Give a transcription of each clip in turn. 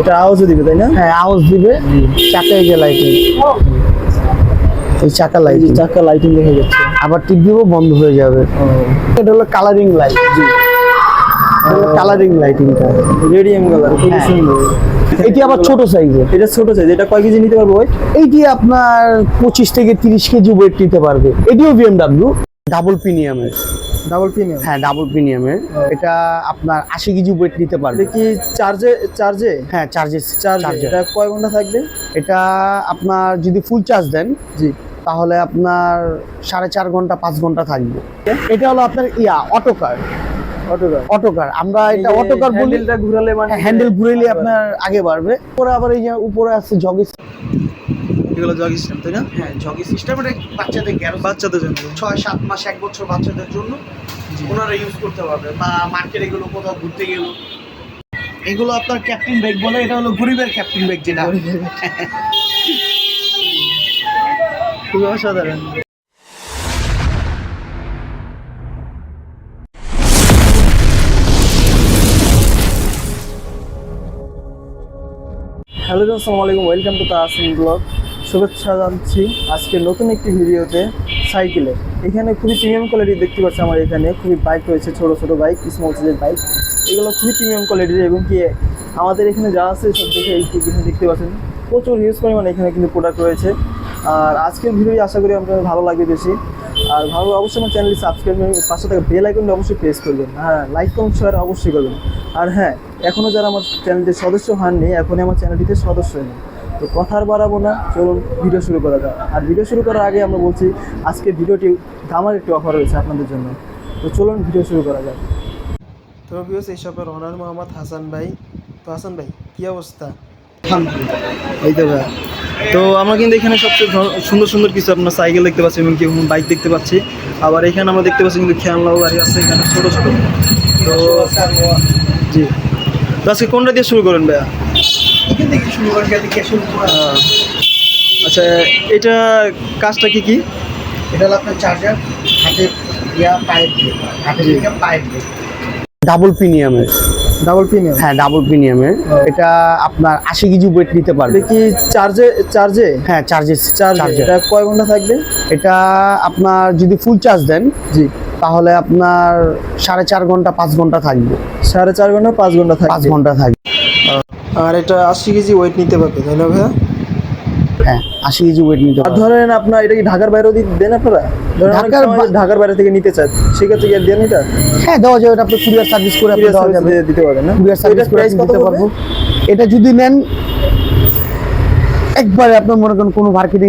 এটা আওয়াজও দিবে তাই না? হ্যাঁ আওয়াজ দিবে। চাকায় যে লাইটিং এই চাকা লাইটিং চাকা লাইটিং দেখা যাচ্ছে। আবার টিপ দিব বন্ধ হয়ে যাবে। এটা হলো কালারিং লাইট জি। কালারিং লাইটিংটা রেডিয়াম কালার হ্যাঁ। সুন্দর। এটি আবার ছোট সাইজের এটা ছোট সাইজ এটা কয় কেজি নিতে পারব এইটি আপনার পঁচিশ থেকে তিরিশ কেজি ওয়েট নিতে পারবে। এটিও বিএমডাব্লিউ ডাবল প্রিমিয়ামের ডাবল প্রিমিয়াম হ্যাঁ ডাবল প্রিমিয়ামের এটা আপনার আশি কেজি ওয়েট নিতে পারবে। কি চার্জে চার্জে হ্যাঁ চার্জেস চার্জ এটা কয় ঘণ্টা থাকবে? এটা আপনার যদি ফুল চার্জ দেন জি। তাহলে আপনার সাড়ে চার ঘণ্টা পাঁচ ঘণ্টা থাকবে। এটা হলো আপনার ইয়া অটোকার অটোকার অটোকার আমরা এটা অটোকার বলি ঘুরালে মানে হ্যান্ডেল ঘুরেলে আপনার আগে বাড়বে। পরে আবার এই যে উপরে আছে জগি এগুলো জগ সিস্টেম তাই না? হ্যাঁ জগি সিস্টেম এটা বাচ্চাদের গ্যারেজ বাচ্চাদের জন্য। ছয় সাত মাস এক বছর বাচ্চাদের জন্য ওনারা ইউজ করতে পারবে। বা মার্কেটে গেলো কোথাও ঘুরতে গেল। এগুলো আপনার ক্যাপ্টেন ব্যাগ বলে এটা হলো গরিবের ক্যাপ্টেন ব্যাগ যেটা। খুবই অসাধারণ। হ্যালো আসসালামু আলাইকুম ওয়েলকাম টু তাসিম ব্লগ শুভেচ্ছা জানাচ্ছি আজকে নতুন একটি ভিডিওতে সাইকেলে। এখানে খুবই প্রিমিয়াম কোয়ালিটি দেখতে পাচ্ছি আমার এখানে। খুবই বাইক রয়েছে, ছোট ছোট বাইক স্মল সাইজের বাইক এগুলো খুবই প্রিমিয়াম কোয়ালিটির এবং কি আমাদের এখানে যা আছে সব দেখে এই এখানে দেখতে পাচ্ছেন। প্রচুর হিউজ পরিমাণে এখানে কিন্তু প্রোডাক্ট রয়েছে। আর আজকের ভিডিও আশা করি আপনাদের ভালো লাগবে বেশি। আর ভালো অবশ্যই আমার চ্যানেলটি সাবস্ক্রাইব করে পাশে থাকা বেল আইকনটা অবশ্যই প্রেস করবেন হ্যাঁ লাইক কমেন্ট শেয়ার অবশ্যই করবেন। আর হ্যাঁ এখনও যারা আমার চ্যানেলটির সদস্য হননি, এখনই আমার চ্যানেলটিতে সদস্য নেই তো কথা আর বাড়াবো না চলুন ভিডিও শুরু করা যাক। আর ভিডিও শুরু করার আগে আমরা বলছি আজকে ভিডিওটি দামার একটি অফার রয়েছে আপনাদের জন্য। তো চলুন ভিডিও শুরু করা যাক। তো ভিউস এই শপের ওনার মোহাম্মদ হাসান ভাই। তো হাসান ভাই কী অবস্থা? এই তো ভাই। তো আমরা কিন্তু এখানে সবচেয়ে সুন্দর সুন্দর কিছু আপনার সাইকেল দেখতে পাচ্ছি এবং কি বাইক দেখতে পাচ্ছি। আবার এখানে আমরা দেখতে পাচ্ছি কিন্তু খেলনাও গাড়ি আছে এখানে ছোটো ছোটো। তো জি। তো আজকে কোনটা দিয়ে শুরু করেন ভাইয়া? এখান থেকে শুরু করে এদিকে শুরু আচ্ছা এটা কাজটা কি কি? এটা হলো আপনার চার্জার হাতে পাইপ দিয়ে হাতে জি। থেকে দিয়ে ডাবল প্রিমিয়ামের ডাবল প্রিমিয়াম হ্যাঁ ডাবল প্রিমিয়ামের এটা আপনার আশি কেজি ওয়েট নিতে পারবে। কি চার্জে চার্জে হ্যাঁ চার্জ চার্জার এটা কয় ঘণ্টা থাকবে? এটা আপনার যদি ফুল চার্জ দেন জি। তাহলে আপনার সাড়ে চার ঘণ্টা পাঁচ ঘণ্টা থাকবে। সাড়ে চার ঘণ্টা পাঁচ ঘণ্টা পাঁচ ঘণ্টা থাকবে। আর এটা আশি কেজি ওয়েট নিতে পারবে তাই না ভাইয়া? হ্যাঁ আশি কেজি ওয়েট নিতে আর ধরেন আপনার এটা কি ঢাকার বাইরেও দি- দেন আপনারা? ধরেন ঢাকার ঢাকার বাইরে থেকে নিতে চান সেক্ষেত্রে কি দেন এটা? হ্যাঁ দেওয়া যাবে এটা আপনি কুরিয়ার সার্ভিস করে আপনি দেওয়া যাবে। দিতে পারবেন না? কুরিয়ার সার্ভিস এটার করে price দিতে পারব। এটা যদি নেন একবারে আপনার মনে করেন কোনো মার্কেটিং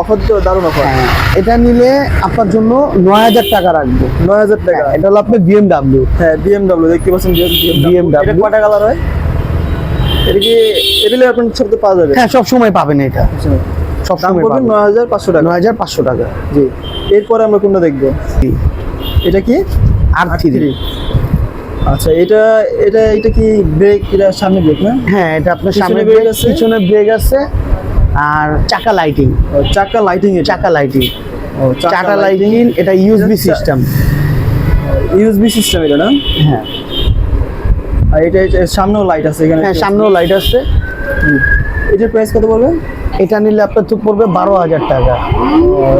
অফার তো দারুণ অফার হ্যাঁ এটা নিলে আপনার জন্য নয় হাজার টাকা রাখব। নয় হাজার টাকা। এটা হলো আপনার বিএমডাব্লিউ হ্যাঁ বিএমডব্লিউ দেখতে পাচ্ছেন এটা কয়টা কালার হয়? এটা কি এগুলো আপনার সবতে পাওয়া যাবে। হ্যাঁ সব সময় পাবেন এটা। সব দাম সময় পাবেন। নয় হাজার পাঁচশো টাকা। নয় হাজার পাঁচশো টাকা। জি। এরপরে আমরা কোনটা দেখব? এটা কি? আর থ্রি আচ্ছা এটা এটা এটা কি ব্রেক এটা সামনে ব্রেক না? হ্যাঁ এটা আপনার সামনে ব্রেক আছে? পিছনে ব্রেক আছে আর চাকা লাইটিং চাকা লাইটিং এটা? চাকা লাইটিং ও চাকা লাইটিং এটা ইউএসবি এটা সিস্টেম ইউএসবি সিস্টেম এটা না? হ্যাঁ। আর এটা এটা সামনেও লাইট আছে এখানে। হ্যাঁ সামনেও লাইট আছে। এটার প্রাইস কত পড়বে? এটা নিলে আপনার তো পড়বে বারো হাজার টাকা।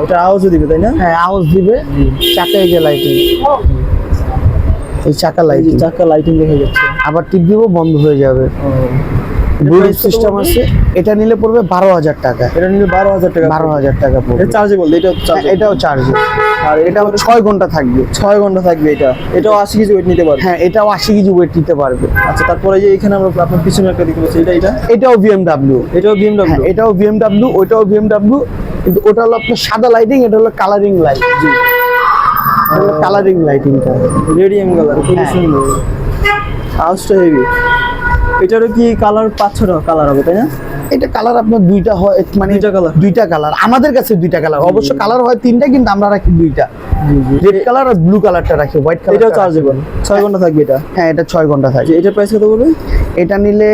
এটা আওয়াজও দিবে তাই না? হ্যাঁ আওয়াজ দিবে। চাকায় যে লাইটিং এই চাকা লাইটিং চাকা লাইটিং দেখা যাচ্ছে। আবার টিপ দিব বন্ধ হয়ে যাবে। ব্লুটুথ সিস্টেম আছে এটা নিলে পড়বে বারো হাজার টাকা। এটা নিলে বারো হাজার টাকা বারো হাজার টাকা পড়বে। চার্জেবল এটা হ্যাঁ, চার্জ এটাও চার্জ আর এটা এটা ছয় ঘণ্টা থাকবে। ছয় ঘণ্টা থাকবে এটা। এটাও আশি কেজি ওয়েট নিতে পারবে। হ্যাঁ এটাও আশি কেজি ওয়েট নিতে পারবে। আচ্ছা তারপরে যে এখানে আমরা আপনার পিছনে একটা দেখতে পাচ্ছি এটা এটা? এটাও বিএমডাব্লিউ এটাও বিএমডব্লিউ হ্যাঁ এটাও বিএমডাব্লিউ ওটাও বিএমডাব্লিউ কিন্তু ওটা হলো আপনার সাদা লাইটিং এটা হলো কালারিং লাইট জি। কালারিং লাইটিংটা। রেডিয়াম কালার খুবই হ্যাঁ। সুন্দর। আওয়াজটা হেভি এটারও কি কালার পাঁচ ছটা কালার হবে তাই না? এটা কালার আপনার দুইটা হয় মানে দুইটা colour? দুইটা কালার আমাদের কাছে দুইটা কালার অবশ্য কালার হয় তিনটা কিন্তু আমরা রাখি দুইটা। রেড কালার আর ব্লু কালারটা রাখি হোয়াইট কালার এটাও চার্জেবল ছয় ঘণ্টা থাকবে এটা? হ্যাঁ এটা ছয় ঘণ্টা থাকে যে এটার প্রাইস কত পড়বে? এটা নিলে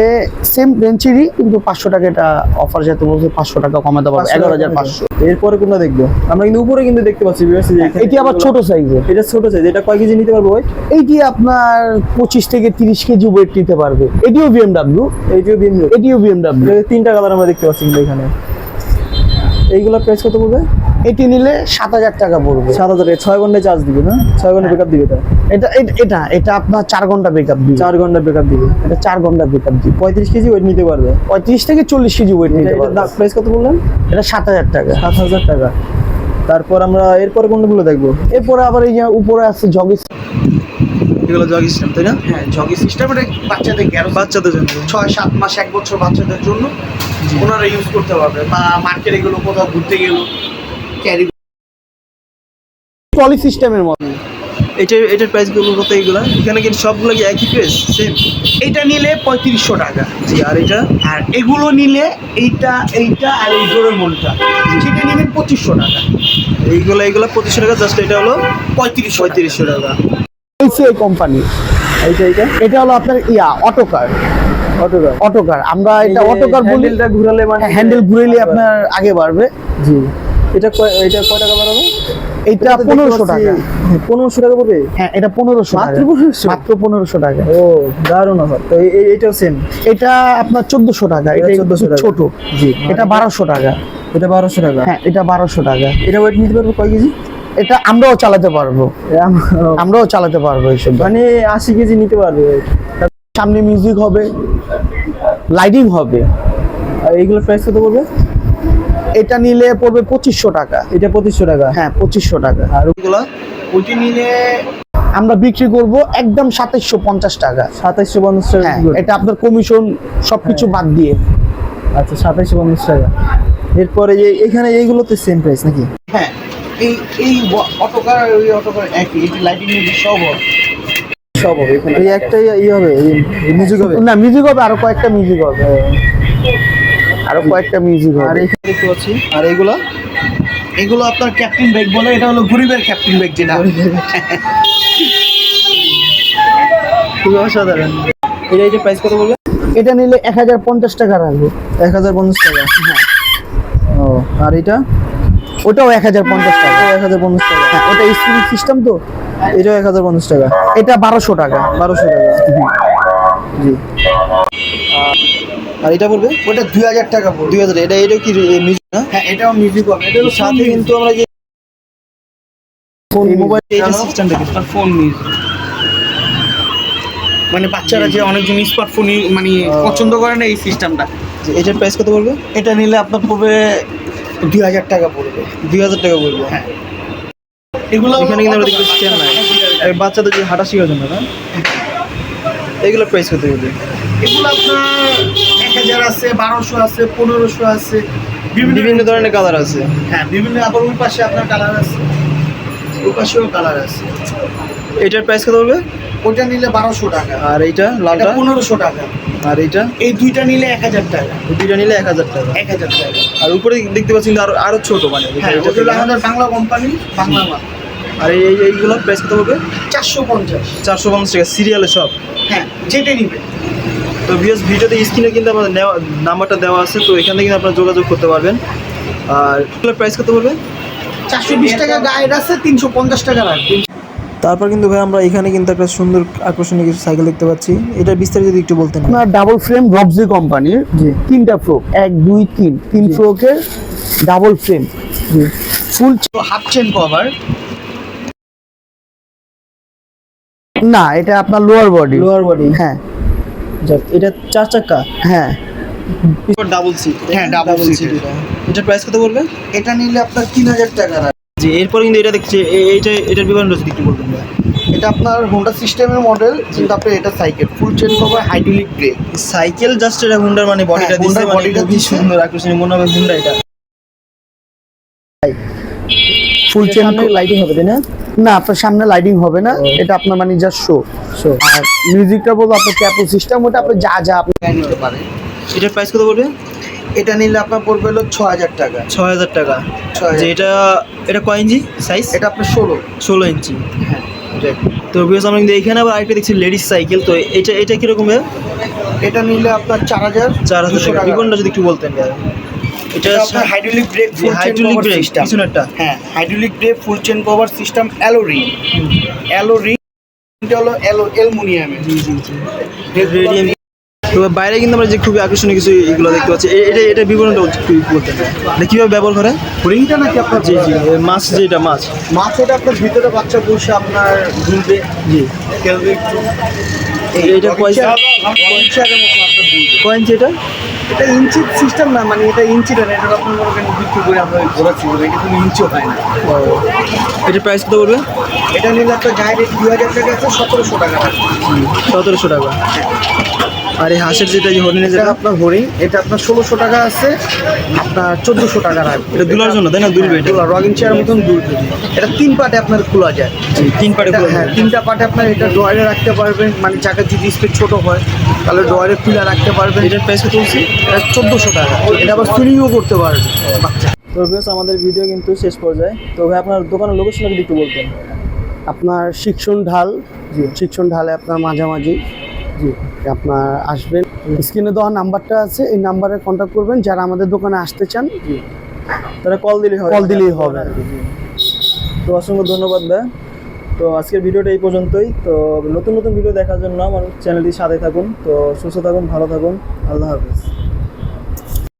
সেম রেঞ্চেরই কিন্তু পাঁচশো টাকা এটা অফার যেহেতু বলছে পাঁচশো টাকা কমাতে পারবে এগারো হাজার পাঁচশো। এরপরে কোনটা দেখব? আমরা কিন্তু উপরে কিন্তু দেখতে পাচ্ছি viewers, যে এখানে এটি আবার ছোট সাইজের এটা ছোট সাইজ এটা কয় কেজি নিতে পারব এইটি আপনার পঁচিশ থেকে তিরিশ কেজি ওয়েট নিতে পারবে। এটিও বিএমডাব্লিউ এইটিও বিম এটিও বিএমডাব্লিউ তিনটা কালার আমরা দেখতে পাচ্ছি কিন্তু এখানে। এইগুলোর প্রাইস কত পড়বে? এটি নিলে সাত হাজার টাকা পড়বে। সাত হাজার ছয় ঘন্টায় চার্জ দিবে না? ছয় ঘণ্টা ব্রেকআপ দিবে এটা? এটা এটা এটা আপনার চার ঘণ্টা ব্রেকআপ দিবে। চার ঘণ্টা ব্রেকআপ দিবে। এটা চার ঘণ্টা ব্রেকআপ দিবে। পঁয়ত্রিশ কেজি ওয়েট নিতে পারবে? পঁয়ত্রিশ থেকে চল্লিশ কেজি ওয়েট নিতে পারবে। প্রাইস কত বললেন? এটা সাত হাজার টাকা। সাত হাজার টাকা। তারপর আমরা এরপরে কোনগুলো দেখব? এরপরে আবার এই যে উপরে আছে জগিস এগুলো জগ সিস্টেম তাই না? হ্যাঁ জগি সিস্টেম এটা বাচ্চাদের গ্যারো বাচ্চাদের জন্য। ছয় সাত মাস এক বছর বাচ্চাদের জন্য। ওনারা ইউজ করতে পারবে। বা মার্কেটে গেলো কোথাও ঘুরতে গেলো। ক্যারি ট্রলি সিস্টেমের মতো। এটার এটার প্রাইসগুলো কত এগুলো এখানে কিন্তু সবগুলো কি একই প্রাইস সেম এইটা নিলে পঁয়ত্রিশশো টাকা। জি আর এটা? আর এগুলো নিলে এইটা এইটা আর এই জোরের মনটা সেটা নেবেন পঁচিশশো টাকা। এইগুলো এইগুলো পঁচিশশো টাকা জাস্ট এটা হলো পঁয়ত্রিশশো পঁয়ত্রিশশো টাকা। এসিআই কোম্পানি এইটা এইটা? এটা হলো আপনার ইয়া অটোকার অটোকার অটোকার আমরা এটা অটোকার বলি ঘুরালে মানে হ্যান্ডেল ঘুরেলে আপনার আগে বাড়বে। জি। এটা এটা কয় টাকা বাড়াবে? এটা পনেরোশো টাকা। পনেরোশো টাকা পড়বে হ্যাঁ এটা পনেরোশো মাত্র 1500? মাত্র পনেরোশো টাকা। ও দারুণ অফার। তো এই- এই- এইটাও সেম এটা আপনার চোদ্দশো টাকা। এটা এটা 1400 টাকা। ছোট। জি এটা বারোশো টাকা। এটা বারোশো টাকা? হ্যাঁ এটা বারোশো টাকা। এটা ওয়েট নিতে পারব কয় কেজি? এটা আমরাও চালাতে পারব। আমরাও। চালাতে পারব এইসব। মানে আশি কেজি নিতে পারবে। সামনে মিউজিক হবে লাইটিং হবে। আর এইগুলোর প্রাইস কত পড়বে এটা নিলে পড়বে পঁচিশশো টাকা। এটা পঁচিশশো টাকা? হ্যাঁ পঁচিশশো টাকা। আর ওগুলো ওইটি নিলে আমরা বিক্রি করব একদম সাতাইশশো পঞ্চাশ টাকা। সাতাইশশো পঞ্চাশ টাকা হ্যাঁ। এটা আপনার কমিশন সবকিছু হ্যাঁ। বাদ দিয়ে। আচ্ছা সাতাইশশো পঞ্চাশ টাকা। এরপরে যে এখানে এইগুলোতে সেম প্রাইস নাকি? হ্যাঁ এই এই অটোকার আর ওই অটোকার একই এটি লাইটিং সব। সব হবে এখানে এই একটাই ই হবে মিউজিক হবে। না মিউজিক হবে আরও কয়েকটা মিউজিক হবে। আরও কয়েকটা মিউজিক আর এখানে দেখতে পাচ্ছি আর এইগুলো এগুলো আপনার ক্যাপ্টেন ব্যাগ বলে এটা হলো গরিবের ক্যাপ্টেন ব্যাগ যেটা। খুবই অসাধারণ। এটা এই যে প্রাইস কত বলবে এটা নিলে এক হাজার পঞ্চাশ টাকা রাখবে। এক হাজার পঞ্চাশ টাকা হ্যাঁ। ও আর এটা? ওটাও এক হাজার পঞ্চাশ টাকা। এক হাজার পঞ্চাশ টাকা। হ্যাঁ ওটা স্ক্রিন সিস্টেম তো এটাও এক হাজার পঞ্চাশ টাকা। এটা বারোশো টাকা। বারোশো টাকা। জি। আর- এটা পড়বে? ওটা দুই হাজার টাকা পড়বে। দুই হাজার এটা এটাও কি মিউজিক না? হ্যাঁ এটাও মিউজিক হবে। এটা সাথে কিন্তু আমরা যে এই মোবাইল সিস্টেমটা ফোন মিউজিক মানে বাচ্চারা যে অনেকজন স্মার্টফোন মানে পছন্দ করে না এই সিস্টেমটা এটার প্রাইস কত পড়বে? এটা নিলে আপনার পড়বে দুই হাজার টাকা পড়বে। দুই হাজার টাকা পড়বে। হ্যাঁ। এগুলো এখানে কিন্তু আমরা দেখতে স্ট্যান্ড নাই এই বাচ্চাদের যে হাঁটা শেখার জন্য না? এগুলো প্রাইস কত পড়বে? এগুলো আপনার হাজার আছে বারোশো আছে পনেরোশো আছে বিভিন্ন বিভিন্ন ধরনের কালার আছে। হ্যাঁ বিভিন্ন আবার ওই পাশে আপনার কালার আছে। ওই পাশেও কালার আছে। এটার প্রাইস কত পড়বে ওটা নিলে বারোশো টাকা। আর এইটা লালটা? পনেরোশো টাকা। আর এইটা? এই দুইটা নিলে এক হাজার টাকা। দুইটা নিলে এক হাজার টাকা। এক হাজার টাকা। আর উপরে দেখতে পাচ্ছি আরও আরও ছোট মানে। হ্যাঁ আমাদের বাংলা কোম্পানি বাংলা মাল। আর এই এই- এইগুলো প্রাইস কত পড়বে চারশো পঞ্চাশ। চারশো পঞ্চাশ টাকা সিরিয়ালে সব? হ্যাঁ যেটা নিবে তো ভিএস ভিডিওতে স্ক্রিনে কিন্তু আমাদের নেওয়া নাম্বারটা দেওয়া আছে তো এখান থেকে আপনারা যোগাযোগ করতে পারবেন। আর প্রাইস কত পড়বে? চারশো বিশ টাকা গাইড আছে তিনশো পঞ্চাশ টাকা রাখবে তারপর কিন্তু ভাই আমরা এখানে কিন্তু একটা সুন্দর আকর্ষণীয় কিছু সাইকেল দেখতে পাচ্ছি। এটা বিস্তারিত যদি একটু বলতেন আপনার ডাবল ফ্রেম রবজি কোম্পানির জি। তিনটা ফ্রোক এক দুই তিন। তিন জি। ফ্রোকের ডাবল ফ্রেম জি। ফুল হাফ চেন কভার না এটা আপনার লোয়ার বডি লোয়ার বডি হ্যাঁ। যাক এটা চার চাকা? হ্যাঁ। ডাবল সিট হ্যাঁ, ডাবল সিট এটা। প্রাইস কত পড়বে? এটা নিলে আপনার তিন হাজার টাকা জি এরপর কিন্তু এটা দেখছি এইটা এটার বিবরণ রয়েছে একটু বলবেন এটা আপনার হোন্ডা সিস্টেমের মডেল কিন্তু আপনার এটা cycle full chain cover hydraulic brake cycle just এটা হোন্ডার মানে বডিটা হ্যাঁ, দিচ্ছে মানে খুবই সুন্দর আকর্ষণীয় মনে হবে হোন্ডা এটা। ফুল চেন লাইটিং হবে না? না আপনার সামনে লাইটিং হবে না এটা আপনার মানে জাস্ট শো So, আর মিউজিকটা বলব আপনার ক্যাপো সিস্টেম ওটা আপনি যা যা আপনি নিতে পারে এটার প্রাইস কত পড়বে? এটা নিলে আপনার পড়বে হলো ছ হাজার টাকা। ছয় হাজার টাকা যে এটা এটা কয় ইঞ্চি সাইজ এটা আপনার ষোলো। ষোলো ইঞ্চি হ্যাঁ তো বিকজ আমরা কিন্তু এখানে আবার আরেকটা দেখছি লেডিস সাইকেল তো এটা এটা কীরকম এটা নিলে আপনার চার হাজার চার হাজার টাকা। বিকনটা যদি একটু বলতেন এটা আপনার hydraulic brake full hydraulic brake system পিছনেরটা। হ্যাঁ hydraulic brake full chain cover system alloy ring alloy ring এটা হলো অ্যালো অ্যালুমিনিয়ামের জি জি জি। রেডিয়াম তো বাইরে কিন্তু আমরা যে খুবই আকর্ষণীয় কিছু এগুলো দেখতে পাচ্ছি এটা এটা বিবরণটা একটু বলতেন এটা কীভাবে ব্যবহার করে? রিংটা নাকি আপনার জি জি মাছ যেটা মাছ। মাছ এটা আপনার ভিতরে বাচ্চা বসে আপনার দুলবে জি। খেলবে একটু। এটা পয়সা কয়েন যেটা এটা? ইঞ্চি সিস্টেম না মানে এটা ইঞ্চিটা না এটা আপনার মনে করেন বিক্রি করে আমরা ঘোরাচ্ছি বলে এটা কোনো ইঞ্চি হয় না। এটা প্রাইস কত পড়বে? এটা নিলে আপনার গায়ে রেট দুই হাজার টাকা আছে সতেরোশো টাকা সতেরোশো টাকা। আর এই হাঁসের যেটা যে হরিণের যেটা? আপনার হরিণ এটা আপনার ষোলোশো টাকা আছে আপনার চোদ্দোশো টাকা রাখবে। এটা দুলার জন্য তাই না? দুলবে এটা? রগিং চেয়ার মতন দুলবে এটা তিন পার্টে আপনার খোলা যায়। তিন পাটে হ্যাঁ তিনটা পার্টে আপনার এটা ড্রয়ারে রাখতে পারবেন। মানে চাকার যদি স্পেড ছোট হয় তাহলে ড্রয়ারে খুলে রাখতে পারবেন। এটার প্রাইস কত বলছি? এটা চোদ্দোশো টাকা। এটা আবার সুইংও করতে পারবেন। বাচ্চা। তো বেশ আমাদের ভিডিও কিন্তু শেষ পর্যায়ে। তো ভাই আপনার দোকানের লোকেশন যদি একটু বলতেন। আপনার শিক্ষণ ঢাল জি। শিক্ষণ ঢালে আপনার মাঝামাঝি। জি। আপনার আসবেন। স্ক্রিনে দেওয়া নাম্বারটা আছে এই নাম্বারে কন্ট্যাক্ট করবেন। যারা আমাদের দোকানে আসতে চান জি। তারা কল দিলেই হবে। কল দিলেই হবে। আর কি, তো অসংখ্য ধন্যবাদ ভাই। তো আজকের ভিডিওটা এই পর্যন্তই। তো নতুন নতুন ভিডিও দেখার জন্য আমার চ্যানেলটি সাথে থাকুন। তো সুস্থ থাকুন ভালো থাকুন। আল্লাহ হাফিজ।